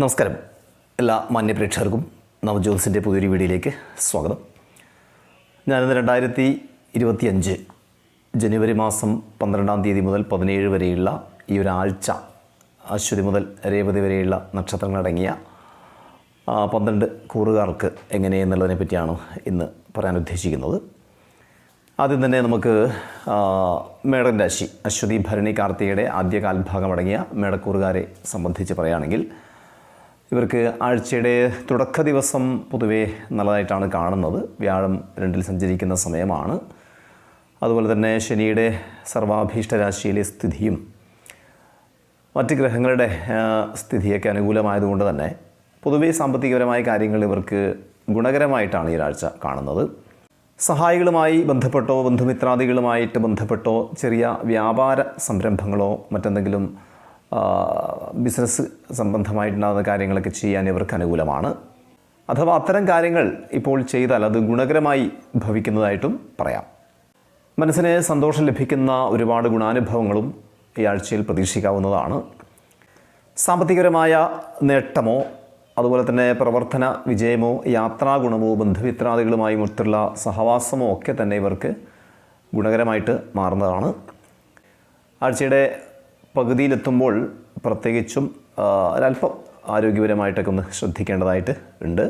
നമസ്കാരം. എല്ലാ മാന്യപ്രേക്ഷകർക്കും നവജ്യോത്സിന്റെ പുതിയൊരു വീഡിയോയിലേക്ക് സ്വാഗതം. ഞാനിന്ന് രണ്ടായിരത്തി ഇരുപത്തിയഞ്ച് ജനുവരി മാസം പന്ത്രണ്ടാം തീയതി മുതൽ പതിനേഴ് വരെയുള്ള ഈ ഒരാഴ്ച അശ്വതി മുതൽ രേവതി വരെയുള്ള നക്ഷത്രങ്ങളടങ്ങിയ പന്ത്രണ്ട് കൂറുകാർക്ക് എങ്ങനെയെന്നുള്ളതിനെ പറ്റിയാണ് ഇന്ന് പറയാൻ ഉദ്ദേശിക്കുന്നത്. ആദ്യം തന്നെ നമുക്ക് മേടൻ രാശി അശ്വതി ഭരണി കാർത്തികയുടെ ആദ്യ അടങ്ങിയ മേടക്കൂറുകാരെ സംബന്ധിച്ച് പറയുകയാണെങ്കിൽ ഇവർക്ക് ആഴ്ചയുടെ തുടക്ക ദിവസം പൊതുവേ നല്ലതായിട്ടാണ് കാണുന്നത്. വ്യാഴം രണ്ടിൽ സഞ്ചരിക്കുന്ന സമയമാണ്. അതുപോലെ തന്നെ ശനിയുടെ സർവാഭീഷ്ട രാശിയിലെ സ്ഥിതിയും മറ്റ് ഗ്രഹങ്ങളുടെ സ്ഥിതിയൊക്കെ അനുകൂലമായതുകൊണ്ട് തന്നെ പൊതുവേ സാമ്പത്തികപരമായ കാര്യങ്ങൾ ഇവർക്ക് ഗുണകരമായിട്ടാണ് ഈ ഒരാഴ്ച കാണുന്നത്. സഹായികളുമായി ബന്ധപ്പെട്ടോ ബന്ധുമിത്രാദികളുമായിട്ട് ബന്ധപ്പെട്ടോ ചെറിയ വ്യാപാര സംരംഭങ്ങളോ മറ്റെന്തെങ്കിലും ബിസിനസ് സംബന്ധമായിട്ടുണ്ടാകുന്ന കാര്യങ്ങളൊക്കെ ചെയ്യാൻ ഇവർക്ക് അനുകൂലമാണ്. അഥവാ അത്തരം കാര്യങ്ങൾ ഇപ്പോൾ ചെയ്താൽ അത് ഗുണകരമായി ഭവിക്കുന്നതായിട്ടും പറയാം. മനസ്സിന് സന്തോഷം ലഭിക്കുന്ന ഒരുപാട് ഗുണാനുഭവങ്ങളും ഈ ആഴ്ചയിൽ പ്രതീക്ഷിക്കാവുന്നതാണ്. സാമ്പത്തികപരമായ നേട്ടമോ അതുപോലെ തന്നെ പ്രവർത്തന വിജയമോ യാത്രാ ഗുണമോ ബന്ധുമിത്രാദികളുമായി മറ്റുള്ള സഹവാസമോ ഒക്കെ തന്നെ ഇവർക്ക് ഗുണകരമായിട്ട് മാറുന്നതാണ്. ആഴ്ചയുടെ പകുതിയിലെത്തുമ്പോൾ പ്രത്യേകിച്ചും ഒരല്പം ആരോഗ്യപരമായിട്ടൊക്കെ ഒന്ന് ശ്രദ്ധിക്കേണ്ടതായിട്ട് ഉണ്ട്.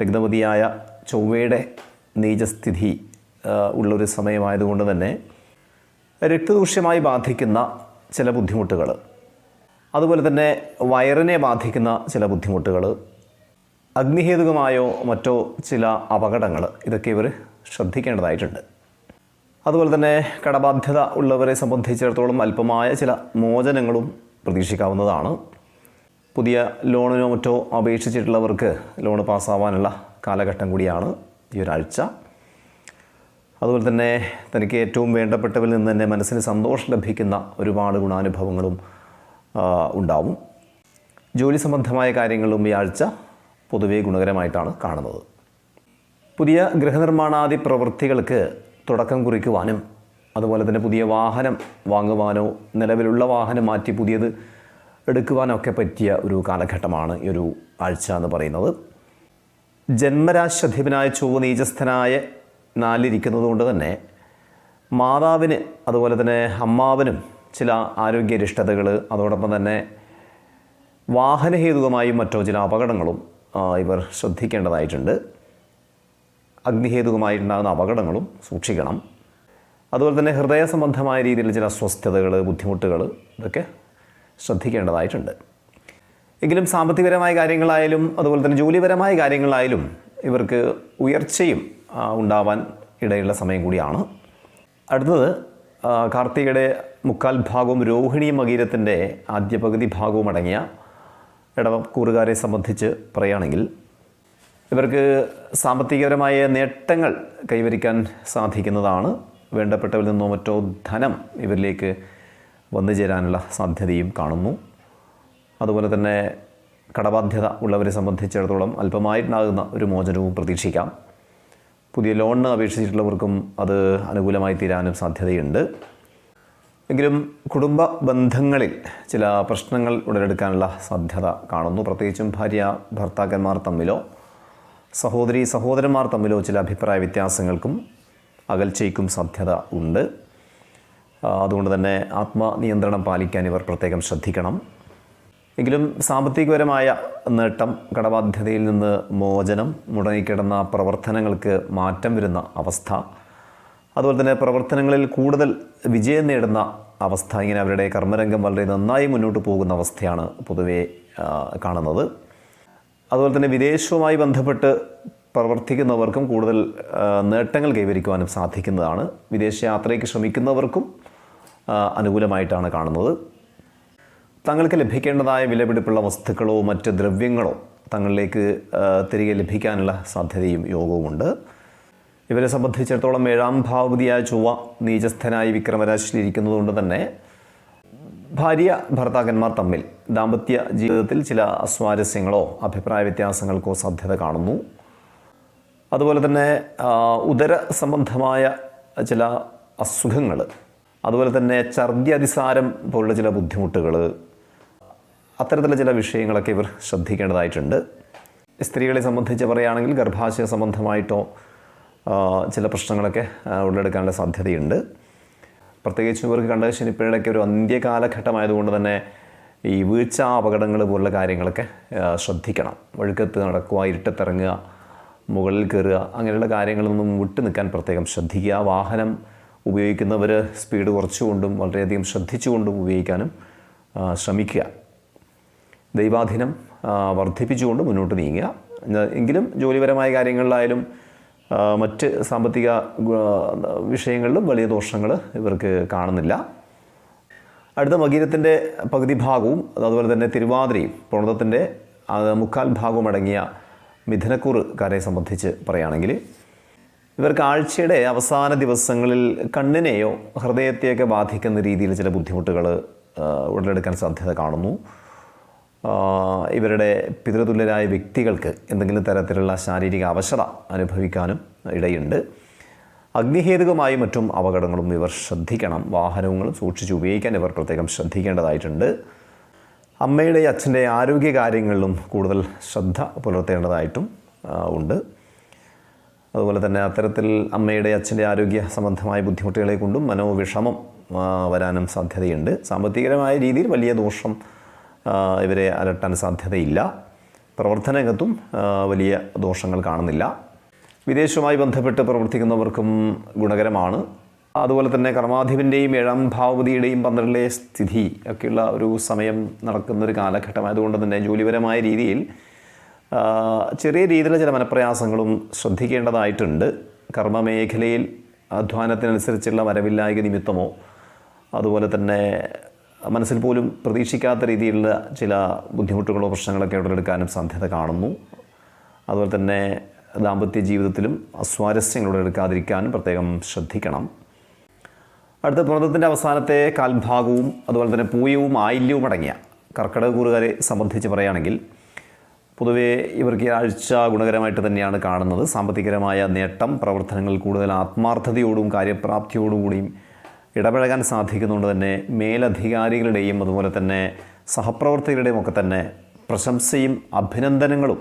രക്തപതിയായ ചൊവ്വയുടെ നീചസ്ഥിതി ഉള്ളൊരു സമയമായതുകൊണ്ട് തന്നെ രക്തദൂഷ്യമായി ബാധിക്കുന്ന ചില ബുദ്ധിമുട്ടുകൾ അതുപോലെ തന്നെ വയറിനെ ബാധിക്കുന്ന ചില ബുദ്ധിമുട്ടുകൾ അഗ്നിഹേതുകമായോ മറ്റോ ചില അപകടങ്ങൾ ഇതൊക്കെ ഇവർ ശ്രദ്ധിക്കേണ്ടതായിട്ടുണ്ട്. അതുപോലെ തന്നെ കടബാധ്യത ഉള്ളവരെ സംബന്ധിച്ചിടത്തോളം അല്പമായ ചില മോചനങ്ങളും പ്രതീക്ഷിക്കാവുന്നതാണ്. പുതിയ ലോണിനോ മറ്റോ അപേക്ഷിച്ചിട്ടുള്ളവർക്ക് ലോൺ പാസ്സാവാനുള്ള കാലഘട്ടം കൂടിയാണ് ഈ ഒരാഴ്ച. അതുപോലെ തന്നെ തനിക്ക് ഏറ്റവും വേണ്ടപ്പെട്ടവരിൽ നിന്ന് തന്നെ മനസ്സിന് സന്തോഷം ലഭിക്കുന്ന ഒരുപാട് ഗുണാനുഭവങ്ങളും ഉണ്ടാവും. ജോലി സംബന്ധമായ കാര്യങ്ങളും ഈ ആഴ്ച പൊതുവേ ഗുണകരമായിട്ടാണ് കാണുന്നത്. പുതിയ ഗൃഹനിർമ്മാണാദി പ്രവൃത്തികൾക്ക് തുടക്കം കുറിക്കുവാനും അതുപോലെ തന്നെ പുതിയ വാഹനം വാങ്ങുവാനോ നിലവിലുള്ള വാഹനം മാറ്റി പുതിയത് എടുക്കുവാനൊക്കെ പറ്റിയ ഒരു കാലഘട്ടമാണ് ഈ ഒരു ആഴ്ച എന്ന് പറയുന്നത്. ജന്മരാശധിപനായ ചൊവ്വ നീചസ്ഥനായ നാലിരിക്കുന്നത് കൊണ്ട് തന്നെ മാതാവിന് അതുപോലെ തന്നെ അമ്മാവനും ചില ആരോഗ്യരിഷ്ടതകൾ അതോടൊപ്പം തന്നെ വാഹനഹേതുകമായും മറ്റോ ചില അപകടങ്ങളും ഇവർ ശ്രദ്ധിക്കേണ്ടതായിട്ടുണ്ട്. അഗ്നിഹേതുകമായിട്ടുണ്ടാകുന്ന അപകടങ്ങളും സൂക്ഷിക്കണം. അതുപോലെ തന്നെ ഹൃദയ സംബന്ധമായ രീതിയിൽ ചില അസ്വസ്ഥതകൾ ബുദ്ധിമുട്ടുകൾ ഇതൊക്കെ ശ്രദ്ധിക്കേണ്ടതായിട്ടുണ്ട്. എങ്കിലും സാമ്പത്തികപരമായ കാര്യങ്ങളായാലും അതുപോലെ തന്നെ ജോലിപരമായ കാര്യങ്ങളായാലും ഇവർക്ക് ഉയർച്ചയും ഉണ്ടാവാൻ ഇടയുള്ള സമയം കൂടിയാണ്. അടുത്തത് കാർത്തികയുടെ മുക്കാൽ ഭാഗവും രോഹിണി മകീരത്തിന്റെ ആദ്യ പകുതി ഭാഗവും അടങ്ങിയ ഇടവക്കൂറുകാരെ സംബന്ധിച്ച് പറയുകയാണെങ്കിൽ ഇവർക്ക് സാമ്പത്തികപരമായ നേട്ടങ്ങൾ കൈവരിക്കാൻ സാധിക്കുന്നതാണ്. വേണ്ടപ്പെട്ടവരിൽ നിന്നോ മറ്റോ ധനം ഇവരിലേക്ക് വന്നു ചേരാനുള്ള സാധ്യതയും കാണുന്നു. അതുപോലെ തന്നെ കടബാധ്യത ഉള്ളവരെ സംബന്ധിച്ചിടത്തോളം അല്പമായിട്ടുണ്ടാകുന്ന ഒരു മോചനവും പ്രതീക്ഷിക്കാം. പുതിയ ലോണിന് അപേക്ഷിച്ചിട്ടുള്ളവർക്കും അത് അനുകൂലമായി തീരാനും സാധ്യതയുണ്ട്. എങ്കിലും കുടുംബ ബന്ധങ്ങളിൽ ചില പ്രശ്നങ്ങൾ ഉടലെടുക്കാനുള്ള സാധ്യത കാണുന്നു. പ്രത്യേകിച്ചും ഭാര്യ ഭർത്താക്കന്മാർ തമ്മിലോ സഹോദരി സഹോദരന്മാർ തമ്മിലോ ചില അഭിപ്രായ വ്യത്യാസങ്ങൾക്കും അകൽച്ചയ്ക്കും സാധ്യത ഉണ്ട്. അതുകൊണ്ട് തന്നെ ആത്മനിയന്ത്രണം പാലിക്കാൻ ഇവർ പ്രത്യേകം ശ്രദ്ധിക്കണം. എങ്കിലും സാമ്പത്തികപരമായ നേട്ടം കടബാധ്യതയിൽ നിന്ന് മോചനം മുടങ്ങിക്കിടന്ന പ്രവർത്തനങ്ങൾക്ക് മാറ്റം വരുന്ന അവസ്ഥ അതുപോലെ തന്നെ പ്രവർത്തനങ്ങളിൽ കൂടുതൽ വിജയം നേടുന്ന അവസ്ഥ ഇങ്ങനെ അവരുടെ കർമ്മരംഗം വളരെ നന്നായി മുന്നോട്ട് പോകുന്ന അവസ്ഥയാണ് പൊതുവേ കാണുന്നത്. അതുപോലെ തന്നെ വിദേശവുമായി ബന്ധപ്പെട്ട് പ്രവർത്തിക്കുന്നവർക്കും കൂടുതൽ നേട്ടങ്ങൾ കൈവരിക്കുവാനും സാധിക്കുന്നതാണ്. വിദേശയാത്രയ്ക്ക് ശ്രമിക്കുന്നവർക്കും അനുകൂലമായിട്ടാണ് കാണുന്നത്. തങ്ങൾക്ക് ലഭിക്കേണ്ടതായ വിലപിടിപ്പുള്ള വസ്തുക്കളോ മറ്റ് ദ്രവ്യങ്ങളോ തങ്ങളിലേക്ക് തിരികെ ലഭിക്കാനുള്ള സാധ്യതയും യോഗവുമുണ്ട്. ഇവരെ സംബന്ധിച്ചിടത്തോളം ഏഴാം ഭാവതിയായ ചൊവ്വ നീചസ്ഥനായി വിക്രമരാശിയിൽ ഇരിക്കുന്നതുകൊണ്ട് തന്നെ ഭാര്യ ഭർത്താക്കന്മാർ തമ്മിൽ ദാമ്പത്യ ജീവിതത്തിൽ ചില അസ്വാരസ്യങ്ങളോ അഭിപ്രായ വ്യത്യാസങ്ങൾക്കോ സാധ്യത കാണുന്നു. അതുപോലെ തന്നെ ഉദര സംബന്ധമായ ചില അസുഖങ്ങൾ അതുപോലെ തന്നെ ഛർദ്ദി അതിസാരം പോലുള്ള ചില ബുദ്ധിമുട്ടുകൾ അത്തരത്തിലുള്ള ചില വിഷയങ്ങളൊക്കെ ഇവർ ശ്രദ്ധിക്കേണ്ടതായിട്ടുണ്ട്. സ്ത്രീകളെ സംബന്ധിച്ച് പറയുകയാണെങ്കിൽ ഗർഭാശയ സംബന്ധമായിട്ടോ ചില പ്രശ്നങ്ങളൊക്കെ ഉള്ളെടുക്കാനുള്ള സാധ്യതയുണ്ട്. പ്രത്യേകിച്ച് ഇവർക്ക് കണ്ട ശനിപ്പിഴയൊക്കെ ഒരു അന്ത്യകാലഘട്ടമായതുകൊണ്ട് തന്നെ ഈ വീഴ്ച അപകടങ്ങൾ പോലുള്ള കാര്യങ്ങളൊക്കെ ശ്രദ്ധിക്കണം. വഴുക്കത്ത് നടക്കുക ഇരുട്ടത്തിറങ്ങുക മുകളിൽ കയറുക അങ്ങനെയുള്ള കാര്യങ്ങളൊന്നും വിട്ടു നിൽക്കാൻ പ്രത്യേകം ശ്രദ്ധിക്കുക. വാഹനം ഉപയോഗിക്കുന്നവർ സ്പീഡ് കുറച്ചുകൊണ്ടും വളരെയധികം ശ്രദ്ധിച്ചുകൊണ്ടും ഉപയോഗിക്കാനും ശ്രമിക്കുക. ദൈവാധീനം വർദ്ധിപ്പിച്ചുകൊണ്ട് മുന്നോട്ട് നീങ്ങുക. എങ്കിലും ജോലിപരമായ കാര്യങ്ങളിലായാലും മറ്റ് സാമ്പത്തിക വിഷയങ്ങളിലും വലിയ ദോഷങ്ങൾ ഇവർക്ക് കാണുന്നില്ല. അടുത്ത മകീരത്തിന്റെ പകുതി ഭാഗവും അതുപോലെ തന്നെ തിരുവാതിരയും പ്രണതത്തിന്റെ മുക്കാൽ ഭാഗവും അടങ്ങിയ മിഥുനക്കൂറുകാരെ സംബന്ധിച്ച് പറയുകയാണെങ്കിൽ ഇവർക്ക് ആഴ്ചയുടെ അവസാന ദിവസങ്ങളിൽ കണ്ണിനെയോ ഹൃദയത്തെയൊക്കെ ബാധിക്കുന്ന രീതിയിൽ ചില ബുദ്ധിമുട്ടുകൾ ഉടലെടുക്കാൻ സാധ്യത കാണുന്നു. ഇവരുടെ പിതൃതുല്യരായ വ്യക്തികൾക്ക് എന്തെങ്കിലും തരത്തിലുള്ള ശാരീരിക അവശത അനുഭവിക്കാനും ഇടയുണ്ട്. അഗ്നിഹേതുകമായി മറ്റും അപകടങ്ങളും ഇവർ ശ്രദ്ധിക്കണം. വാഹനങ്ങളും സൂക്ഷിച്ച് ഉപയോഗിക്കാൻ ഇവർ പ്രത്യേകം ശ്രദ്ധിക്കേണ്ടതായിട്ടുണ്ട്. അമ്മയുടെ അച്ഛന്റെ ആരോഗ്യകാര്യങ്ങളിലും കൂടുതൽ ശ്രദ്ധ പുലർത്തേണ്ടതായിട്ടും ഉണ്ട്. അതുപോലെ തന്നെ അത്തരത്തിൽ അമ്മയുടെ അച്ഛന്റെ ആരോഗ്യ സംബന്ധമായ ബുദ്ധിമുട്ടുകളെ കൊണ്ടും മനോവിഷമം വരാനും സാധ്യതയുണ്ട്. സാമ്പത്തികരമായ രീതിയിൽ വലിയ ദോഷം ഇവരെ അലട്ടാൻ സാധ്യതയില്ല. പ്രവർത്തനരംഗത്തും വലിയ ദോഷങ്ങൾ കാണുന്നില്ല. വിദേശവുമായി ബന്ധപ്പെട്ട് പ്രവർത്തിക്കുന്നവർക്കും ഗുണകരമാണ്. അതുപോലെ തന്നെ കർമാധിപന്റെയും ഏഴാം ഭാവതിയുടെയും പന്ത്രണ്ടിലെ സ്ഥിതി ഒക്കെയുള്ള ഒരു സമയം നടക്കുന്നൊരു കാലഘട്ടമായതുകൊണ്ട് തന്നെ ജോലിപരമായ രീതിയിൽ ചെറിയ രീതിയിലുള്ള ചില മനപ്രയാസങ്ങളും ശ്രദ്ധിക്കേണ്ടതായിട്ടുണ്ട്. കർമ്മമേഖലയിൽ അധ്വാനത്തിനനുസരിച്ചുള്ള വരവില്ലായ്ക നിമിത്തമോ അതുപോലെ തന്നെ മനസ്സിൽ പോലും പ്രതീക്ഷിക്കാത്ത രീതിയിലുള്ള ചില ബുദ്ധിമുട്ടുകളോ പ്രശ്നങ്ങളൊക്കെ ഉടലെടുക്കാനും സാധ്യത കാണുന്നു. അതുപോലെ തന്നെ ദാമ്പത്യ ജീവിതത്തിലും അസ്വാരസ്യങ്ങൾ ഉടലെടുക്കാതിരിക്കാനും പ്രത്യേകം ശ്രദ്ധിക്കണം. അടുത്ത വ്രതത്തിന്റെ അവസാനത്തെ കാൽഭാഗവും അതുപോലെ തന്നെ പൂയവും ആയില്യവും അടങ്ങിയ കർക്കിടക കൂറുകാരെ സംബന്ധിച്ച് പറയുകയാണെങ്കിൽ പൊതുവേ ഇവർക്ക് ഈ ആഴ്ച ഗുണകരമായിട്ട് തന്നെയാണ് കാണുന്നത്. സാമ്പത്തികരമായ നേട്ടം പ്രവർത്തനങ്ങൾ കൂടുതൽ ആത്മാർത്ഥതയോടും കാര്യപ്രാപ്തിയോടും കൂടിയും ഇടപഴകാൻ സാധിക്കുന്നതുകൊണ്ട് തന്നെ മേലധികാരികളുടെയും അതുപോലെ തന്നെ സഹപ്രവർത്തകരുടെയും ഒക്കെ തന്നെ പ്രശംസയും അഭിനന്ദനങ്ങളും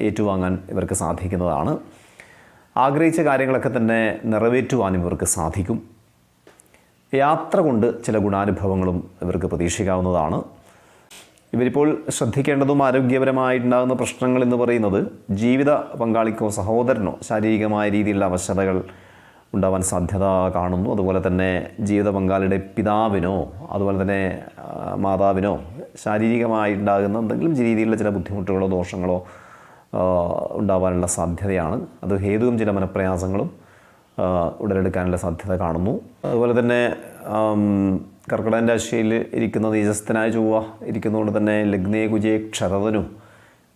ഏറ്റുവാങ്ങാൻ ഇവർക്ക് സാധിക്കുന്നതാണ്. ആഗ്രഹിച്ച കാര്യങ്ങളൊക്കെ തന്നെ നിറവേറ്റുവാൻ ഇവർക്ക് സാധിക്കും. യാത്ര കൊണ്ട് ചില ഗുണാനുഭവങ്ങളും ഇവർക്ക് പ്രതീക്ഷിക്കാവുന്നതാണ്. ഇവരിപ്പോൾ ശ്രദ്ധിക്കേണ്ടതും ആരോഗ്യപരമായിട്ടുണ്ടാകുന്ന പ്രശ്നങ്ങൾ എന്ന് പറയുന്നത് ജീവിത പങ്കാളിക്കോ സഹോദരനോ ശാരീരികമായ രീതിയിലുള്ള അവശതകൾ ഉണ്ടാവാൻ സാധ്യത കാണുന്നു. അതുപോലെ തന്നെ ജീവിത പങ്കാളിയുടെ പിതാവിനോ അതുപോലെ തന്നെ മാതാവിനോ ശാരീരികമായി ഉണ്ടാകുന്ന എന്തെങ്കിലും രീതിയിലുള്ള ചില ബുദ്ധിമുട്ടുകളോ ദോഷങ്ങളോ ഉണ്ടാവാനുള്ള സാധ്യതയാണ്. അത് ഹേതുവും ചില മനപ്രയാസങ്ങളും ഉടലെടുക്കാനുള്ള സാധ്യത കാണുന്നു. അതുപോലെ തന്നെ കർക്കിടകൻ രാശിയിൽ ഇരിക്കുന്ന നീചസ്ഥനായ ചൊവ്വ ഇരിക്കുന്നതുകൊണ്ട് തന്നെ ലഗ്നേ കുജയെ ക്ഷതനും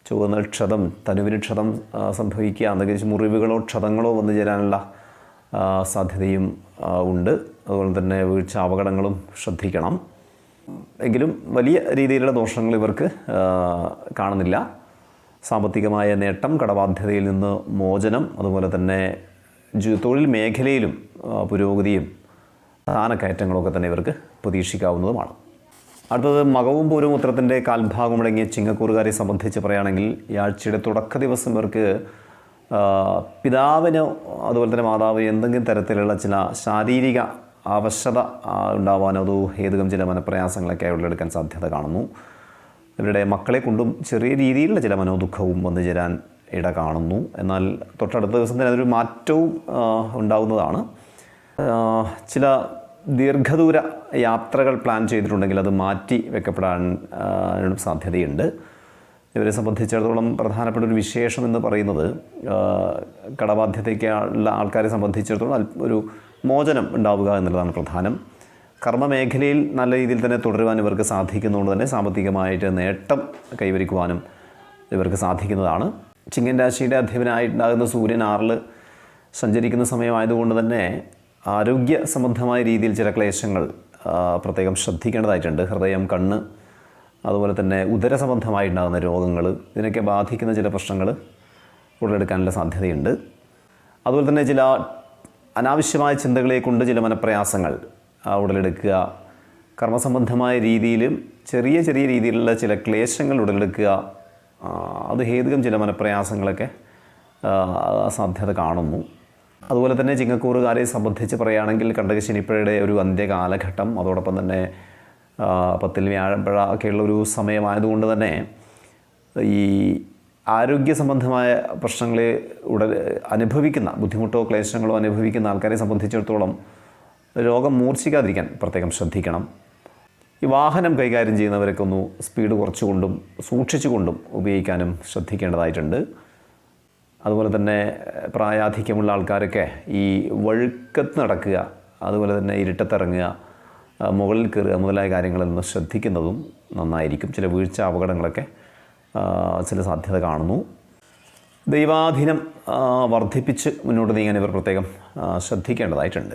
ചുവന്ന ക്ഷതം തനുവിന് ക്ഷതം സംഭവിക്കുക എന്തെങ്കിലും മുറിവുകളോ ക്ഷതങ്ങളോ വന്നു ചേരാനുള്ള സാധ്യതയും ഉണ്ട്. അതുപോലെ തന്നെ വീഴ്ച അപകടങ്ങളും ശ്രദ്ധിക്കണം. എങ്കിലും വലിയ രീതിയിലുള്ള ദോഷങ്ങൾ ഇവർക്ക് കാണുന്നില്ല. സാമ്പത്തികമായ നേട്ടം കടബാധ്യതയിൽ നിന്ന് മോചനം അതുപോലെ തന്നെ തൊഴിൽ മേഖലയിലും പുരോഗതിയും സ്ഥാനക്കയറ്റങ്ങളൊക്കെ തന്നെ ഇവർക്ക് പ്രതീക്ഷിക്കാവുന്നതുമാണ്. അടുത്തത് മകവും പൂരവും ഉത്തരത്തിന്റെ കാൽഭാഗം അടങ്ങിയ ചിങ്ങക്കൂറുകാരെ സംബന്ധിച്ച് പറയുകയാണെങ്കിൽ ഈ ആഴ്ചയുടെ തുടക്ക ദിവസം ഇവർക്ക് പിതാവിനോ അതുപോലെ തന്നെ മാതാവ് എന്തെങ്കിലും തരത്തിലുള്ള ചില ശാരീരിക അവശത ഉണ്ടാവാനോ അതോ ഹേതുകം ചില മനപ്രയാസങ്ങളൊക്കെ ഉള്ളെടുക്കാൻ സാധ്യത കാണുന്നു. ഇവരുടെ മക്കളെ കൊണ്ടും ചെറിയ രീതിയിലുള്ള ചില മനോദുഃഖവും വന്നു ചേരാൻ ഇട കാണുന്നു. എന്നാൽ തൊട്ടടുത്ത ദിവസം തന്നെ അതൊരു മാറ്റവും ഉണ്ടാകുന്നതാണ് ചില ദീർഘദൂര യാത്രകൾ പ്ലാൻ ചെയ്തിട്ടുണ്ടെങ്കിൽ അത് മാറ്റി വെക്കപ്പെടാൻ സാധ്യതയുണ്ട്. ഇവരെ സംബന്ധിച്ചിടത്തോളം പ്രധാനപ്പെട്ട ഒരു വിശേഷം എന്ന് പറയുന്നത് കടബാധ്യതയ്ക്കുള്ള ആൾക്കാരെ സംബന്ധിച്ചിടത്തോളം ഒരു മോചനം ഉണ്ടാവുക എന്നുള്ളതാണ് പ്രധാനം. കർമ്മമേഖലയിൽ നല്ല രീതിയിൽ തന്നെ തുടരുവാൻ ഇവർക്ക് സാധിക്കുന്നതുകൊണ്ട് തന്നെ സാമ്പത്തികമായിട്ട് നേട്ടം കൈവരിക്കുവാനും ഇവർക്ക് സാധിക്കുന്നതാണ്. ചിങ്ങൻ രാശിയുടെ അധിപനായിട്ടുണ്ടാകുന്ന സൂര്യൻ ആറിൽ സഞ്ചരിക്കുന്ന സമയമായതുകൊണ്ട് തന്നെ ആരോഗ്യ സംബന്ധമായ രീതിയിൽ ചില ക്ലേശങ്ങൾ പ്രത്യേകം ശ്രദ്ധിക്കേണ്ടതായിട്ടുണ്ട്. ഹൃദയം കണ്ണ് അതുപോലെ തന്നെ ഉദര സംബന്ധമായിട്ടുണ്ടാകുന്ന രോഗങ്ങൾ ഇതിനൊക്കെ ബാധിക്കുന്ന ചില പ്രശ്നങ്ങൾ ഉടലെടുക്കാനുള്ള സാധ്യതയുണ്ട്. അതുപോലെ തന്നെ ചില അനാവശ്യമായ ചിന്തകളെ കൊണ്ട് ചില മനപ്രയാസങ്ങൾ ഉടലെടുക്കുക. കർമ്മസംബന്ധമായ രീതിയിലും ചെറിയ ചെറിയ രീതിയിലുള്ള ചില ക്ലേശങ്ങൾ ഉടലെടുക്കുക. അത് ഹേതുകം ചില മനപ്രയാസങ്ങളൊക്കെ സാധ്യത കാണുന്നു. അതുപോലെ തന്നെ ചിങ്ങക്കൂറുകാരെ സംബന്ധിച്ച് പറയുകയാണെങ്കിൽ കണ്ടകശനിപ്പഴയുടെ ഒരു അന്ത്യകാലഘട്ടം അതോടൊപ്പം തന്നെ പത്തിൽ വ്യാഴമ്പഴ ഒക്കെയുള്ള ഒരു സമയമായതുകൊണ്ട് തന്നെ ഈ ആരോഗ്യ സംബന്ധമായ പ്രശ്നങ്ങളെ ഉടൻ അനുഭവിക്കുന്ന ബുദ്ധിമുട്ടോ ക്ലേശങ്ങളോ അനുഭവിക്കുന്ന ആൾക്കാരെ സംബന്ധിച്ചിടത്തോളം രോഗം മൂർച്ഛിക്കാതിരിക്കാൻ പ്രത്യേകം ശ്രദ്ധിക്കണം. ഈ വാഹനം കൈകാര്യം ചെയ്യുന്നവരൊക്കെ ഒന്ന് സ്പീഡ് കുറച്ചുകൊണ്ടും സൂക്ഷിച്ചുകൊണ്ടും ഉപയോഗിക്കാനും ശ്രദ്ധിക്കേണ്ടതായിട്ടുണ്ട്. അതുപോലെ തന്നെ പ്രായാധിക്യമുള്ള ആൾക്കാരൊക്കെ ഈ വഴുക്കത്ത് നടക്കുക അതുപോലെ തന്നെ ഇരുട്ടത്തിറങ്ങുക മുകളിൽ കയറുക മുതലായ കാര്യങ്ങളിൽ നിന്ന് ശ്രദ്ധിക്കുന്നതും നന്നായിരിക്കും. ചില വീഴ്ച അപകടങ്ങളൊക്കെ ചില സാധ്യത കാണുന്നു. ദൈവാധീനം വർദ്ധിപ്പിച്ച് മുന്നോട്ട് നീങ്ങാൻ ഇവർ പ്രത്യേകം ശ്രദ്ധിക്കേണ്ടതായിട്ടുണ്ട്.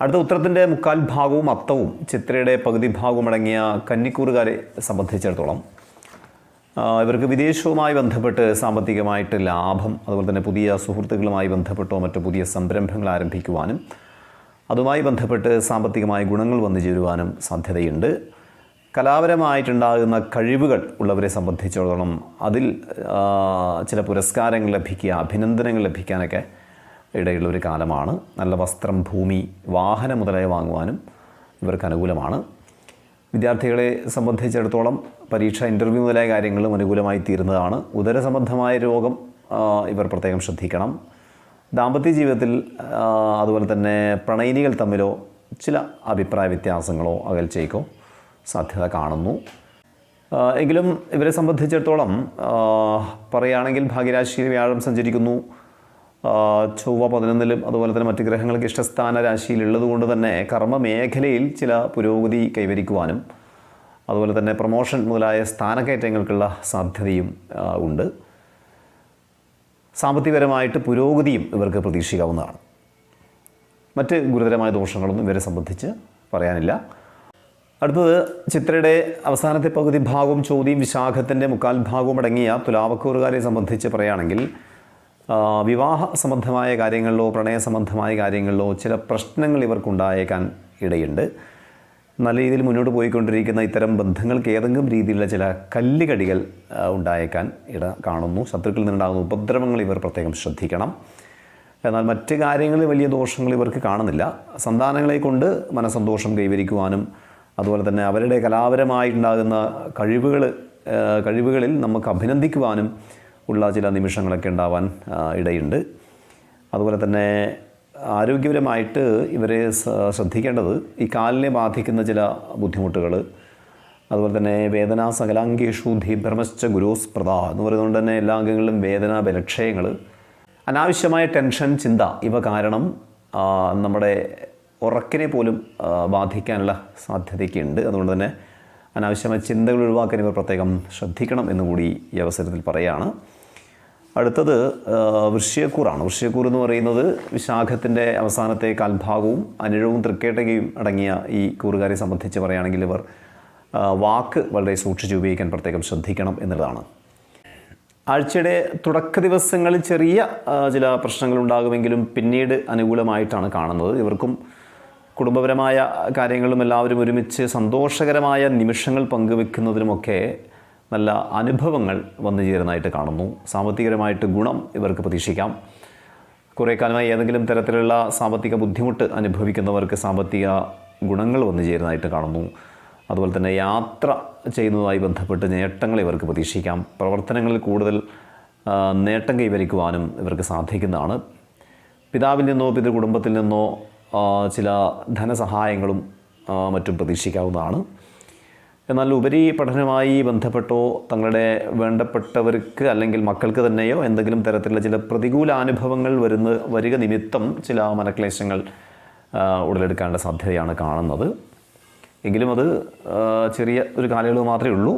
അടുത്ത ഉത്തരത്തിന്റെ മുക്കാൽ ഭാഗവും അത്തവും ചിത്രയുടെ പകുതി ഭാഗവും അടങ്ങിയ കന്നിക്കൂറുകാരെ സംബന്ധിച്ചിടത്തോളം ഇവർക്ക് വിദേശവുമായി ബന്ധപ്പെട്ട് സാമ്പത്തികമായിട്ട് ലാഭം അതുപോലെ തന്നെ പുതിയ സുഹൃത്തുക്കളുമായി ബന്ധപ്പെട്ടോ മറ്റു പുതിയ സംരംഭങ്ങൾ ആരംഭിക്കുവാനും അതുമായി ബന്ധപ്പെട്ട് സാമ്പത്തികമായ ഗുണങ്ങൾ വന്നു ചേരുവാനും സാധ്യതയുണ്ട്. കലാപരമായിട്ടുണ്ടാകുന്ന കഴിവുകൾ ഉള്ളവരെ സംബന്ധിച്ചിടത്തോളം അതിൽ ചില പുരസ്കാരങ്ങൾ ലഭിക്കുക അഭിനന്ദനങ്ങൾ ലഭിക്കാനൊക്കെ ഇടയുള്ള ഒരു കാലമാണ്. നല്ല വസ്ത്രം ഭൂമി വാഹനം മുതലായ വാങ്ങുവാനും ഇവർക്ക് അനുകൂലമാണ്. വിദ്യാർത്ഥികളെ സംബന്ധിച്ചിടത്തോളം പരീക്ഷ ഇന്റർവ്യൂ മുതലായ കാര്യങ്ങളും അനുകൂലമായി തീരുന്നതാണ്. ഉദരസംബന്ധമായ രോഗം ഇവർ പ്രത്യേകം ശ്രദ്ധിക്കണം. ദാമ്പത്യ ജീവിതത്തിൽ അതുപോലെ തന്നെ പ്രണയിനികൾ തമ്മിലോ ചില അഭിപ്രായ വ്യത്യാസങ്ങളോ അകൽച്ചയ്ക്കോ സാധ്യത കാണുന്നു. എങ്കിലും ഇവരെ സംബന്ധിച്ചിടത്തോളം പറയുകയാണെങ്കിൽ ഭാഗ്യരാശിയിൽ വ്യാഴം സഞ്ചരിക്കുന്നു. ചൊവ്വ പതിനൊന്നിലും അതുപോലെ തന്നെ മറ്റ് ഗ്രഹങ്ങൾക്ക് ഇഷ്ടസ്ഥാന രാശിയിലുള്ളത് കൊണ്ട് തന്നെ കർമ്മ മേഖലയിൽ ചില പുരോഗതി കൈവരിക്കുവാനും അതുപോലെ തന്നെ പ്രൊമോഷൻ മുതലായ സ്ഥാനക്കയറ്റങ്ങൾക്കുള്ള സാധ്യതയും ഉണ്ട്. സാമ്പത്തികപരമായിട്ട് പുരോഗതിയും ഇവർക്ക് പ്രതീക്ഷിക്കാവുന്നതാണ്. മറ്റ് ഗുരുതരമായ ദോഷങ്ങളൊന്നും ഇവരെ സംബന്ധിച്ച് പറയാനില്ല. അടുത്തത് ചിത്രയുടെ അവസാനത്തെ പകുതി ഭാഗവും ചോദ്യം വിശാഖത്തിന്റെ മുക്കാൽ ഭാഗവും അടങ്ങിയ തുലാവക്കൂറുകാരെ സംബന്ധിച്ച് പറയുകയാണെങ്കിൽ വിവാഹ സംബന്ധമായ കാര്യങ്ങളിലോ പ്രണയ സംബന്ധമായ കാര്യങ്ങളിലോ ചില പ്രശ്നങ്ങൾ ഇവർക്കുണ്ടായേക്കാൻ ഇടയുണ്ട്. നല്ല രീതിയിൽ മുന്നോട്ട് പോയിക്കൊണ്ടിരിക്കുന്ന ഇത്തരം ബന്ധങ്ങൾക്ക് ഏതെങ്കിലും രീതിയിലുള്ള ചില കല്ലുകടികൾ ഉണ്ടായേക്കാൻ ഇട കാണുന്നു. ശത്രുക്കളിൽ നിന്നുണ്ടാകുന്ന ഉപദ്രവങ്ങൾ ഇവർ പ്രത്യേകം ശ്രദ്ധിക്കണം. എന്നാൽ മറ്റ് കാര്യങ്ങളിൽ വലിയ ദോഷങ്ങൾ ഇവർക്ക് കാണുന്നില്ല. സന്താനങ്ങളെ കൊണ്ട് മനസ്സന്തോഷം കൈവരിക്കുവാനും അതുപോലെ തന്നെ അവരുടെ കലാപരമായിട്ടുണ്ടാകുന്ന കഴിവുകൾ കഴിവുകളിൽ നമുക്ക് അഭിനന്ദിക്കുവാനും ഉള്ള ചില നിമിഷങ്ങളൊക്കെ ഉണ്ടാവാൻ ഇടയുണ്ട്. അതുപോലെ തന്നെ ആരോഗ്യപരമായിട്ട് ഇവരെ ശ്രദ്ധിക്കേണ്ടത് ഈ കാലിനെ ബാധിക്കുന്ന ചില ബുദ്ധിമുട്ടുകൾ. അതുപോലെ തന്നെ വേദന സകലാംഗേഷു ധീബ്രമശ്ച ഗുരുസ്പ്രദ എന്ന് പറയുന്നതുകൊണ്ട് തന്നെ എല്ലാ അംഗങ്ങളിലും വേദന ബലക്ഷയങ്ങൾ. അനാവശ്യമായ ടെൻഷൻ ചിന്ത ഇവ കാരണം നമ്മുടെ ഉറക്കിനെ പോലും ബാധിക്കാനുള്ള സാധ്യതയ്ക്കുണ്ട്. അതുകൊണ്ട് തന്നെ അനാവശ്യമായ ചിന്തകൾ ഒഴിവാക്കാൻ ഇവർ പ്രത്യേകം ശ്രദ്ധിക്കണം എന്നുകൂടി ഈ അവസരത്തിൽ പറയുകയാണ് അടുത്തത് വൃഷ്യക്കൂറാണ് വൃശ്യക്കൂർ എന്ന് പറയുന്നത് വിശാഖത്തിന്റെ അവസാനത്തെ കാൽഭാഗവും അനിഴവും തൃക്കേട്ടകയും അടങ്ങിയ ഈ കൂറുകാരെ സംബന്ധിച്ച് പറയുകയാണെങ്കിൽ ഇവർ വാക്ക് വളരെ സൂക്ഷിച്ച് ഉപയോഗിക്കാൻ പ്രത്യേകം ശ്രദ്ധിക്കണം എന്നുള്ളതാണ്. ആഴ്ചയുടെ തുടക്ക ദിവസങ്ങളിൽ ചെറിയ ചില പ്രശ്നങ്ങൾ ഉണ്ടാകുമെങ്കിലും പിന്നീട് അനുകൂലമായിട്ടാണ് കാണുന്നത്. ഇവർക്കും കുടുംബപരമായ കാര്യങ്ങളും എല്ലാവരും ഒരുമിച്ച് സന്തോഷകരമായ നിമിഷങ്ങൾ പങ്കുവെക്കുന്നതിനുമൊക്കെ നല്ല അനുഭവങ്ങൾ വന്നു ചേരുന്നതായിട്ട് കാണുന്നു. സാമ്പത്തികപരമായിട്ട് ഗുണം ഇവർക്ക് പ്രതീക്ഷിക്കാം. കുറേ കാലമായി ഏതെങ്കിലും തരത്തിലുള്ള സാമ്പത്തിക ബുദ്ധിമുട്ട് അനുഭവിക്കുന്നവർക്ക് സാമ്പത്തിക ഗുണങ്ങൾ വന്നു ചേരുന്നതായിട്ട് കാണുന്നു. അതുപോലെ തന്നെ യാത്ര ചെയ്യുന്നതുമായി ബന്ധപ്പെട്ട് നേട്ടങ്ങൾ ഇവർക്ക് പ്രതീക്ഷിക്കാം. പ്രവർത്തനങ്ങളിൽ കൂടുതൽ നേട്ടം കൈവരിക്കുവാനും ഇവർക്ക് സാധിക്കുന്നതാണ്. പിതാവിൽ നിന്നോ പിതൃ കുടുംബത്തിൽ നിന്നോ ചില ധനസഹായങ്ങളും മറ്റും പ്രതീക്ഷിക്കാവുന്നതാണ്. എന്നാൽ ഉപരി പഠനമായി ബന്ധപ്പെട്ടോ തങ്ങളുടെ വേണ്ടപ്പെട്ടവർക്ക് അല്ലെങ്കിൽ മക്കൾക്ക് തന്നെയോ എന്തെങ്കിലും തരത്തിലുള്ള ചില പ്രതികൂല അനുഭവങ്ങൾ വരുന്ന വരിക നിമിത്തം ചില മനക്ലേശങ്ങൾ ഉടലെടുക്കാനുള്ള സാധ്യതയാണ് കാണുന്നത്. എങ്കിലും അത് ചെറിയ ഒരു കാലയളവ് മാത്രമേ ഉള്ളൂ.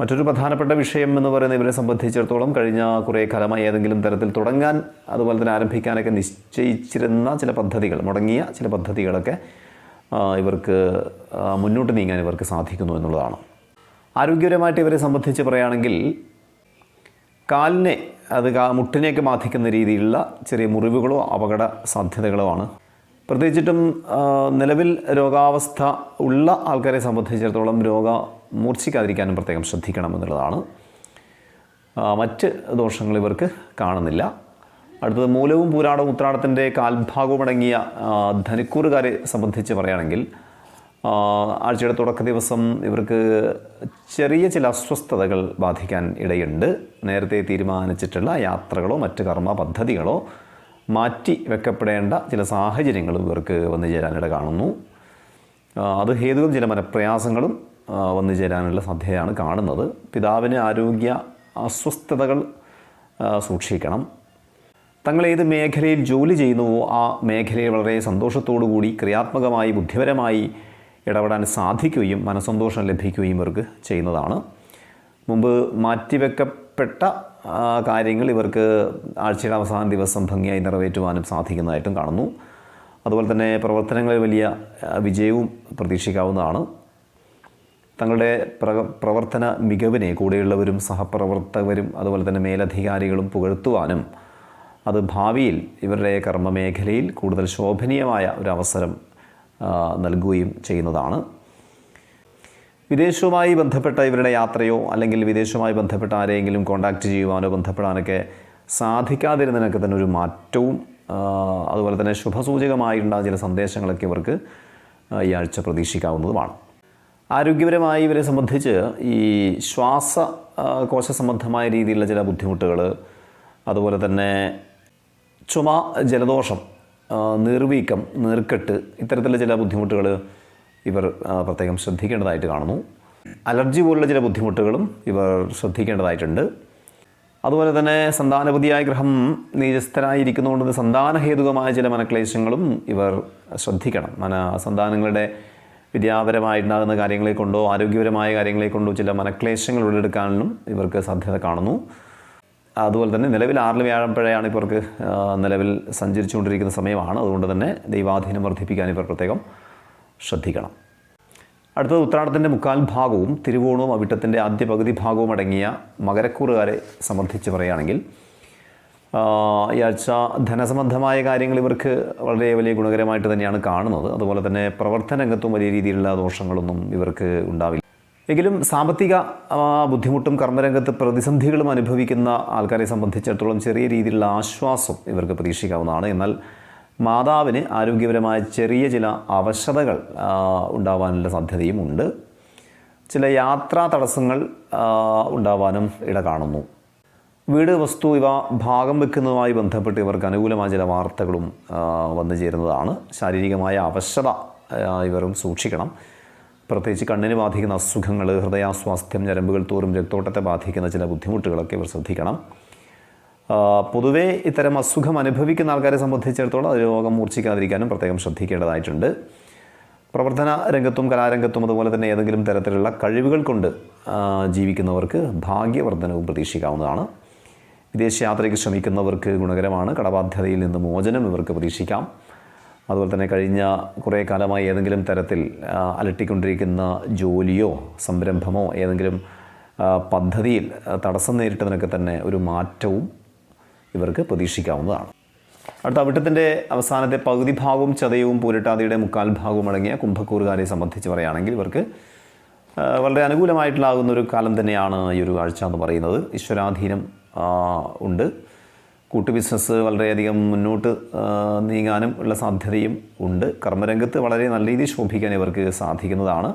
മറ്റൊരു പ്രധാനപ്പെട്ട വിഷയം എന്ന് പറയുന്നത് ഇവരെ സംബന്ധിച്ചിടത്തോളം കഴിഞ്ഞ കുറേ കാലമായി ഏതെങ്കിലും തരത്തിൽ തുടങ്ങാൻ അതുപോലെ തന്നെ ആരംഭിക്കാനൊക്കെ നിശ്ചയിച്ചിരുന്ന ചില പദ്ധതികൾ മുടങ്ങിയ ചില പദ്ധതികളൊക്കെ ഇവർക്ക് മുന്നോട്ട് നീങ്ങാൻ ഇവർക്ക് സാധിക്കുന്നു എന്നുള്ളതാണ്. ആരോഗ്യപരമായിട്ട് ഇവരെ സംബന്ധിച്ച് പറയുകയാണെങ്കിൽ കാലിനെ അത് മുട്ടിനെയൊക്കെ ബാധിക്കുന്ന രീതിയിലുള്ള ചെറിയ മുറിവുകളോ അപകട സാധ്യതകളോ ആണ്. പ്രത്യേകിച്ചിട്ടും നിലവിൽ രോഗാവസ്ഥ ഉള്ള ആൾക്കാരെ സംബന്ധിച്ചിടത്തോളം രോഗ മൂർച്ഛിക്കാതിരിക്കാനും പ്രത്യേകം ശ്രദ്ധിക്കണം എന്നുള്ളതാണ്. മറ്റ് ദോഷങ്ങൾ ഇവർക്ക് കാണുന്നില്ല. അടുത്തത് മൂലവും പൂരാടവും ഉത്രാടത്തിന്റെ കാൽഭാഗവും അടങ്ങിയ ആ, ധനുക്കൂറുകാരെ സംബന്ധിച്ച് പറയുകയാണെങ്കിൽ ആഴ്ചയുടെ തുടക്ക ദിവസം ഇവർക്ക് ചെറിയ ചില അസ്വസ്ഥതകൾ ബാധിക്കാൻ ഇടയുണ്ട്. നേരത്തെ തീരുമാനിച്ചിട്ടുള്ള യാത്രകളോ മറ്റ് കർമ്മ പദ്ധതികളോ മാറ്റി വെക്കപ്പെടേണ്ട ചില സാഹചര്യങ്ങളും ഇവർക്ക് വന്നു ചേരാനിട കാണുന്നു. അത് ഹേതുവും ചില മനപ്രയാസങ്ങളും വന്നു ചേരാനുള്ള സാധ്യതയാണ് കാണുന്നത്. പിതാവിന് ആരോഗ്യ അസ്വസ്ഥതകൾ സൂക്ഷിക്കണം. തങ്ങൾ ഏത് മേഖലയിൽ ജോലി ചെയ്യുന്നുവോ ആ മേഖലയിൽ വളരെ കൂടി ക്രിയാത്മകമായി ബുദ്ധിപരമായി ഇടപെടാൻ സാധിക്കുകയും മനസ്സന്തോഷം ലഭിക്കുകയും ഇവർക്ക് ചെയ്യുന്നതാണ്. മുമ്പ് മാറ്റിവെക്കപ്പെട്ട കാര്യങ്ങൾ ഇവർക്ക് ആഴ്ചയുടെ അവസാന ദിവസം ഭംഗിയായി നിറവേറ്റുവാനും സാധിക്കുന്നതായിട്ടും കാണുന്നു. അതുപോലെ തന്നെ പ്രവർത്തനങ്ങളിൽ വലിയ വിജയവും പ്രതീക്ഷിക്കാവുന്നതാണ്. തങ്ങളുടെ പ്രവർത്തന മികവിനെ കൂടെയുള്ളവരും സഹപ്രവർത്തകരും അതുപോലെ തന്നെ മേലധികാരികളും പുകഴ്ത്തുവാനും അത് ഭാവിയിൽ ഇവരുടെ കർമ്മമേഖലയിൽ കൂടുതൽ ശോഭനീയമായ ഒരു അവസരം നൽകുകയും ചെയ്യുന്നതാണ്. വിദേശവുമായി ബന്ധപ്പെട്ട ഇവരുടെ യാത്രയോ അല്ലെങ്കിൽ വിദേശവുമായി ബന്ധപ്പെട്ട ആരെയെങ്കിലും കോണ്ടാക്റ്റ് ചെയ്യുവാനോ ബന്ധപ്പെടാനൊക്കെ സാധിക്കാതിരുന്നതിനൊക്കെ തന്നെ ഒരു മാറ്റവും അതുപോലെ തന്നെ ശുഭസൂചകമായിട്ടുണ്ടാകുന്ന ചില സന്ദേശങ്ങളൊക്കെ ഇവർക്ക് ഈ ആഴ്ച പ്രതീക്ഷിക്കാവുന്നതുമാണ്. ആരോഗ്യപരമായി ഇവരെ സംബന്ധിച്ച് ഈ ശ്വാസ കോശ സംബന്ധമായ രീതിയിലുള്ള ചില ബുദ്ധിമുട്ടുകൾ അതുപോലെ തന്നെ ചുമ ജലദോഷം നീർവീക്കം നീർക്കെട്ട് ഇത്തരത്തിലുള്ള ചില ബുദ്ധിമുട്ടുകൾ ഇവർ പ്രത്യേകം ശ്രദ്ധിക്കേണ്ടതായിട്ട് കാണുന്നു. അലർജി പോലുള്ള ചില ബുദ്ധിമുട്ടുകളും ഇവർ ശ്രദ്ധിക്കേണ്ടതായിട്ടുണ്ട്. അതുപോലെ തന്നെ സന്താനപതിയായ ഗ്രഹം നീജസ്ഥരായിരിക്കുന്നതുകൊണ്ട് സന്താനഹേതുകമായ ചില മനക്ലേശങ്ങളും ഇവർ ശ്രദ്ധിക്കണം. മന സന്താനങ്ങളുടെ വിദ്യാപരമായിട്ടുണ്ടാകുന്ന കാര്യങ്ങളെ കൊണ്ടോ ആരോഗ്യപരമായ കാര്യങ്ങളെ കൊണ്ടോ ചില മനക്ലേശങ്ങൾ ഉള്ളെടുക്കാനും ഇവർക്ക് സാധ്യത കാണുന്നു. അതുപോലെ തന്നെ നിലവിൽ ആറിൽ വ്യാഴമ്പഴയാണ് ഇവർക്ക് നിലവിൽ സഞ്ചരിച്ചുകൊണ്ടിരിക്കുന്ന സമയമാണ്. അതുകൊണ്ട് തന്നെ ദൈവാധീനം വർദ്ധിപ്പിക്കാൻ ഇവർ പ്രത്യേകം ശ്രദ്ധിക്കണം. അടുത്തത് ഉത്രാടത്തിന്റെ മുക്കാൽ ഭാഗവും തിരുവോണവും അവിട്ടത്തിന്റെ ആദ്യ പകുതി ഭാഗവും അടങ്ങിയ മകരക്കൂറുകാരെ സംബന്ധിച്ച് പറയുകയാണെങ്കിൽ ഈ ആഴ്ച ധനസംബന്ധമായ കാര്യങ്ങൾ ഇവർക്ക് വളരെ വലിയ ഗുണകരമായിട്ട് തന്നെയാണ് കാണുന്നത്. അതുപോലെ തന്നെ പ്രവർത്തന രംഗത്തും വലിയ രീതിയിലുള്ള ദോഷങ്ങളൊന്നും ഇവർക്ക് ഉണ്ടാവില്ല. എങ്കിലും സാമ്പത്തിക ബുദ്ധിമുട്ടും കർമ്മരംഗത്ത് പ്രതിസന്ധികളും അനുഭവിക്കുന്ന ആൾക്കാരെ സംബന്ധിച്ചിടത്തോളം ചെറിയ രീതിയിലുള്ള ആശ്വാസം ഇവർക്ക് പ്രതീക്ഷിക്കാവുന്നതാണ്. എന്നാൽ മാതാവിന് ആരോഗ്യപരമായ ചെറിയ ചില അവശതകൾ ഉണ്ടാവാനുള്ള സാധ്യതയും ഉണ്ട്. ചില യാത്രാ തടസ്സങ്ങൾ ഉണ്ടാവാനും ഇട കാണുന്നു. വീട് വസ്തു ഇവ ഭാഗം വെക്കുന്നതുമായി ബന്ധപ്പെട്ട് ഇവർക്ക് അനുകൂലമായ ചില വാർത്തകളും വന്നു ചേരുന്നതാണ്. ശാരീരികമായ അവശത ഇവരും സൂക്ഷിക്കണം. പ്രത്യേകിച്ച് കണ്ണിന് ബാധിക്കുന്ന അസുഖങ്ങൾ ഹൃദയാസ്വാസ്ഥ്യം ഞരമ്പുകൾ തോറും രക്തോട്ടത്തെ ബാധിക്കുന്ന ചില ബുദ്ധിമുട്ടുകളൊക്കെ ഇവർ ശ്രദ്ധിക്കണം. പൊതുവേ ഇത്തരം അസുഖം അനുഭവിക്കുന്ന ആൾക്കാരെ സംബന്ധിച്ചിടത്തോളം അത് രോഗം മൂർച്ഛിക്കാതിരിക്കാനും പ്രത്യേകം ശ്രദ്ധിക്കേണ്ടതായിട്ടുണ്ട്. പ്രവർത്തന രംഗത്തും കലാരംഗത്തും അതുപോലെ തന്നെ ഏതെങ്കിലും തരത്തിലുള്ള കഴിവുകൾ കൊണ്ട് ജീവിക്കുന്നവർക്ക് ഭാഗ്യവർദ്ധനവും പ്രതീക്ഷിക്കാവുന്നതാണ്. വിദേശയാത്രയ്ക്ക് ശ്രമിക്കുന്നവർക്ക് ഗുണകരമാണ്. കടബാധ്യതയിൽ നിന്ന് മോചനം ഇവർക്ക് പ്രതീക്ഷിക്കാം. അതുപോലെ തന്നെ കഴിഞ്ഞ കുറേ കാലമായി ഏതെങ്കിലും തരത്തിൽ അലട്ടിക്കൊണ്ടിരിക്കുന്ന ജോലിയോ സംരംഭമോ ഏതെങ്കിലും പദ്ധതിയിൽ തടസ്സം നേരിട്ടതിനൊക്കെ തന്നെ ഒരു മാറ്റവും ഇവർക്ക് പ്രതീക്ഷിക്കാവുന്നതാണ്. അടുത്ത അവിട്ടത്തിന്റെ അവസാനത്തെ പകുതി ഭാഗവും ചതയവും പൂരട്ടാതിയുടെ മുക്കാൽ ഭാഗവും അടങ്ങിയ കുംഭക്കൂറുകാരെ സംബന്ധിച്ച് പറയുകയാണെങ്കിൽ ഇവർക്ക് വളരെ അനുകൂലമായിട്ടുള്ളാകുന്ന ഒരു കാലം തന്നെയാണ് ഈ ഒരു കാഴ്ച എന്ന് പറയുന്നത്. ഈശ്വരാധീനം ഉണ്ട്. കൂട്ടു ബിസിനസ് വളരെയധികം മുന്നോട്ട് നീങ്ങാനും ഉള്ള സാധ്യതയും ഉണ്ട്. കർമ്മരംഗത്ത് വളരെ നല്ല രീതിയിൽ ശോഭിക്കാൻ ഇവർക്ക് സാധിക്കുന്നതാണ്.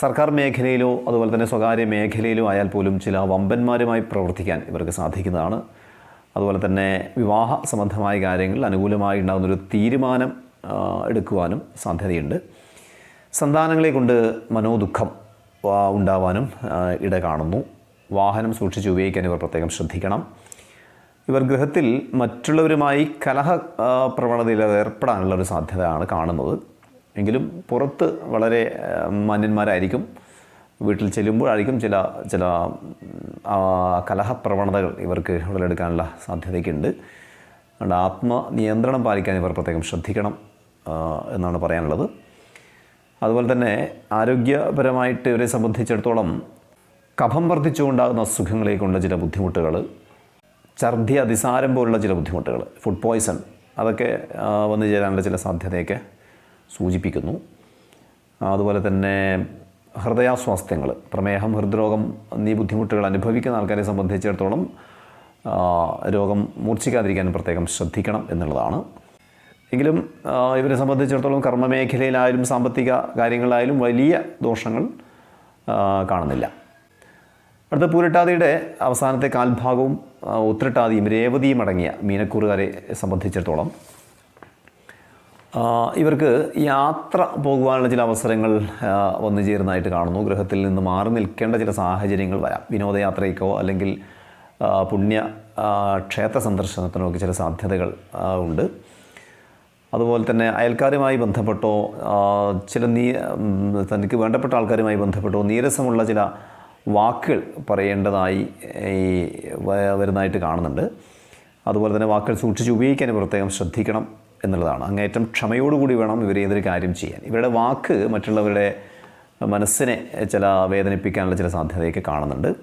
സർക്കാർ മേഖലയിലോ അതുപോലെ തന്നെ സ്വകാര്യ മേഖലയിലോ ആയാൽ പോലും ചില വമ്പന്മാരുമായി പ്രവർത്തിക്കാൻ ഇവർക്ക് സാധിക്കുന്നതാണ്. അതുപോലെ തന്നെ വിവാഹ സംബന്ധമായ കാര്യങ്ങളിൽ അനുകൂലമായി ഉണ്ടാകുന്നൊരു തീരുമാനം എടുക്കുവാനും സാധ്യതയുണ്ട്. സന്താനങ്ങളെ കൊണ്ട് മനോദുഃഖം ഉണ്ടാവാനും ഇട കാണുന്നു. വാഹനം സൂക്ഷിച്ച് ഉപയോഗിക്കാൻ ഇവർ പ്രത്യേകം ശ്രദ്ധിക്കണം. ഇവർ ഗൃഹത്തിൽ മറ്റുള്ളവരുമായി കലഹ പ്രവണതയിൽ ഏർപ്പെടാനുള്ള ഒരു സാധ്യതയാണ് കാണുന്നത്. എങ്കിലും പുറത്ത് വളരെ മാന്യന്മാരായിരിക്കും. വീട്ടിൽ ചെല്ലുമ്പോഴായിരിക്കും ചില ചില കലഹ കലഹപ്രവണതകൾ ഇവർക്ക് ഉടലെടുക്കാനുള്ള സാധ്യതയ്ക്കുണ്ട്. അതുകൊണ്ട് ആത്മനിയന്ത്രണം പാലിക്കാൻ ഇവർ പ്രത്യേകം ശ്രദ്ധിക്കണം എന്നാണ് പറയാനുള്ളത്. അതുപോലെ തന്നെ ആരോഗ്യപരമായിട്ട് ഇവരെ സംബന്ധിച്ചിടത്തോളം കഫം വർദ്ധിച്ചുകൊണ്ടാകുന്ന അസുഖങ്ങളെ കൊണ്ട് ചില ബുദ്ധിമുട്ടുകൾ ഛർദി അതിസാരം പോലുള്ള ചില ബുദ്ധിമുട്ടുകൾ ഫുഡ് പോയ്സൺ അതൊക്കെ വന്നു ചേരാനുള്ള ചില സാധ്യതയൊക്കെ സൂചിപ്പിക്കുന്നു. അതുപോലെ തന്നെ ഹൃദയാസ്വാസ്ഥ്യങ്ങൾ പ്രമേഹം ഹൃദ്രോഗം എന്നീ ബുദ്ധിമുട്ടുകൾ അനുഭവിക്കുന്ന ആൾക്കാരെ സംബന്ധിച്ചിടത്തോളം രോഗം മൂർച്ഛിക്കാതിരിക്കാൻ പ്രത്യേകം ശ്രദ്ധിക്കണം എന്നുള്ളതാണ്. എങ്കിലും ഇവരെ സംബന്ധിച്ചിടത്തോളം കർമ്മമേഖലയിലായാലും സാമ്പത്തിക കാര്യങ്ങളിലായാലും വലിയ ദോഷങ്ങൾ കാണുന്നില്ല. അടുത്ത പൂരട്ടാതിയുടെ അവസാനത്തെ കാൽഭാഗവും ഉത്രട്ടാതിയും രേവതിയും അടങ്ങിയ മീനക്കൂറുകാരെ സംബന്ധിച്ചിടത്തോളം ഇവർക്ക് യാത്ര പോകുവാനുള്ള ചില അവസരങ്ങൾ വന്നു ചേരുന്നതായിട്ട് കാണുന്നു. ഗൃഹത്തിൽ നിന്ന് മാറി നിൽക്കേണ്ട ചില സാഹചര്യങ്ങൾ വരാം. വിനോദയാത്രയ്ക്കോ അല്ലെങ്കിൽ പുണ്യ ക്ഷേത്ര സന്ദർശനത്തിനോ ഒക്കെ ചില സാധ്യതകൾ ഉണ്ട്. അതുപോലെ തന്നെ അയൽക്കാരുമായി ബന്ധപ്പെട്ടോ ചില നീ തനിക്ക് വേണ്ടപ്പെട്ട ആൾക്കാരുമായി ബന്ധപ്പെട്ടോ നീരസമുള്ള ചില വാക്കുകൾ പറയേണ്ടതായി ഈ വരുന്നതായിട്ട് കാണുന്നുണ്ട്. അതുപോലെ തന്നെ വാക്കുകൾ സൂക്ഷിച്ച് ഉപയോഗിക്കാൻ പ്രത്യേകം ശ്രദ്ധിക്കണം എന്നുള്ളതാണ്. അങ്ങേറ്റം ക്ഷമയോടുകൂടി വേണം ഇവർ ഏതൊരു കാര്യം ചെയ്യാൻ. ഇവരുടെ വാക്ക് മറ്റുള്ളവരുടെ മനസ്സിനെ ചില വേദനിപ്പിക്കാനുള്ള ചില സാധ്യതയൊക്കെ കാണുന്നുണ്ട്.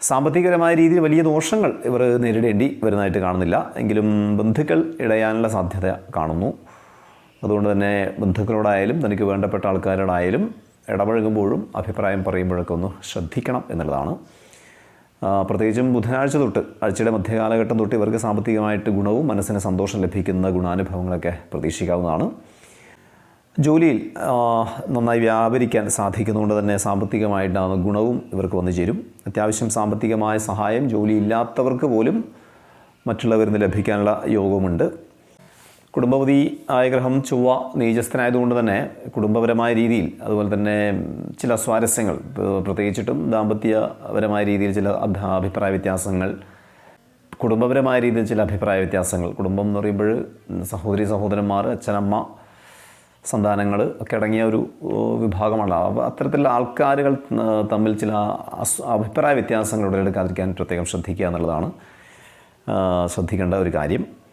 സാമ്പത്തികപരമായ രീതിയിൽ വലിയ ദോഷങ്ങൾ ഇവർ നേരിടേണ്ടി വരുന്നതായിട്ട് കാണുന്നില്ല. എങ്കിലും ബന്ധുക്കൾ ഇടയാനുള്ള സാധ്യത കാണുന്നു. അതുകൊണ്ട് തന്നെ ബന്ധുക്കളോടായാലും തനിക്ക് വേണ്ടപ്പെട്ട ആൾക്കാരോടായാലും ഇടപഴകുമ്പോഴും അഭിപ്രായം പറയുമ്പോഴൊക്കെ ഒന്ന് ശ്രദ്ധിക്കണം എന്നുള്ളതാണ്. പ്രത്യേകിച്ചും ബുധനാഴ്ച തൊട്ട് ആഴ്ചയുടെ മധ്യകാലഘട്ടം തൊട്ട് ഇവർക്ക് സാമ്പത്തികമായിട്ട് ഗുണവും മനസ്സിന് സന്തോഷം ലഭിക്കുന്ന ഗുണാനുഭവങ്ങളൊക്കെ പ്രതീക്ഷിക്കാവുന്നതാണ്. ജോലിയിൽ നന്നായി വ്യാപരിക്കാൻ സാധിക്കുന്നതുകൊണ്ട് തന്നെ സാമ്പത്തികമായിട്ടാണ് ഗുണവും ഇവർക്ക് വന്നു ചേരും. അത്യാവശ്യം സാമ്പത്തികമായ സഹായം ജോലിയില്ലാത്തവർക്ക് പോലും മറ്റുള്ളവരിൽ നിന്ന് ലഭിക്കാനുള്ള യോഗവുമുണ്ട്. കുടുംബപതി ആയ ഗ്രഹം ചൊവ്വ നീചസ്ഥനായതുകൊണ്ട് തന്നെ കുടുംബപരമായ രീതിയിൽ അതുപോലെ തന്നെ ചില സ്വാരസ്യങ്ങൾ പ്ര- പ്രത്യേകിച്ചിട്ടും ദാമ്പത്യപരമായ രീതിയിൽ ചില അഭ- അഭിപ്രായ വ്യത്യാസങ്ങൾ കുടുംബപരമായ രീതിയിൽ ചില അഭിപ്രായ വ്യത്യാസങ്ങൾ കുടുംബം എന്ന് പറയുമ്പോൾ സഹോദരി സഹോദരന്മാർ അച്ഛനമ്മ സന്താനങ്ങൾ ഒക്കെ അടങ്ങിയ ഒരു വിഭാഗമാണ്. അത്തരത്തിലുള്ള ആൾക്കാരുകൾ തമ്മിൽ ചില അഭിപ്രായ വ്യത്യാസങ്ങൾ ഉടലെടുക്കാതിരിക്കാൻ പ്രത്യേകം ശ്രദ്ധിക്കുക എന്നുള്ളതാണ് ശ്രദ്ധിക്കേണ്ട ഒരു കാര്യം.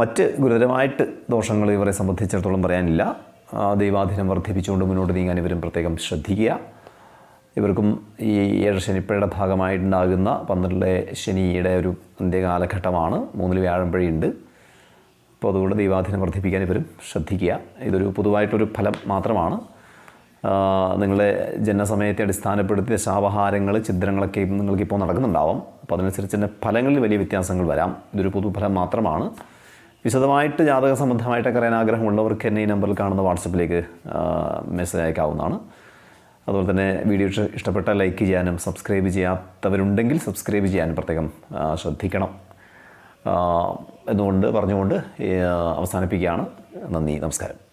മറ്റ് ഗുരുതരമായിട്ട് ദോഷങ്ങൾ ഇവരെ സംബന്ധിച്ചിടത്തോളം പറയാനില്ല. ദൈവാധീനം വർദ്ധിപ്പിച്ചുകൊണ്ട് മുന്നോട്ട് നീങ്ങാൻ ഇവരും പ്രത്യേകം ശ്രദ്ധിക്കുക. ഇവർക്കും ഈ ഏഴ് ശനിപ്പഴയുടെ ഭാഗമായിട്ടുണ്ടാകുന്ന പന്ത്രണ്ടിലെ ശനിയുടെ ഒരു അന്ത്യകാലഘട്ടമാണ് മൂന്നിൽ വ്യാഴമ്പഴിയുണ്ട്. അപ്പോൾ അതുകൊണ്ട് ദൈവാധീനം വർദ്ധിപ്പിക്കാൻ ഇവരും ശ്രദ്ധിക്കുക. ഇതൊരു പൊതുവായിട്ടൊരു ഫലം മാത്രമാണ്. നിങ്ങളുടെ ജനസമയത്തെ അടിസ്ഥാനപ്പെടുത്തിയ ശാപഹാരങ്ങൾ ഛിദ്രങ്ങളൊക്കെ നിങ്ങൾക്കിപ്പോൾ നടക്കുന്നുണ്ടാവാം. അപ്പോൾ അതനുസരിച്ച് തന്നെ ഫലങ്ങളിൽ വലിയ വ്യത്യാസങ്ങൾ വരാം. ഇതൊരു പൊതുഫലം മാത്രമാണ്. വിശദമായിട്ട് ജാതക സംബന്ധമായിട്ടൊക്കെ അറിയാൻ ആഗ്രഹമുള്ളവർക്ക് എന്നെ ഈ നമ്പറിൽ കാണുന്ന വാട്സപ്പിലേക്ക് മെസ്സേജ് അയക്കാവുന്നതാണ്. അതുപോലെ തന്നെ വീഡിയോ ഇഷ്ടപ്പെട്ട ലൈക്ക് ചെയ്യാനും സബ്സ്ക്രൈബ് ചെയ്യാത്തവരുണ്ടെങ്കിൽ സബ്സ്ക്രൈബ് ചെയ്യാനും പ്രത്യേകം ശ്രദ്ധിക്കണം. എന്നുകൊണ്ട് പറഞ്ഞുകൊണ്ട് അവസാനിപ്പിക്കുകയാണ്. നന്ദി നമസ്കാരം.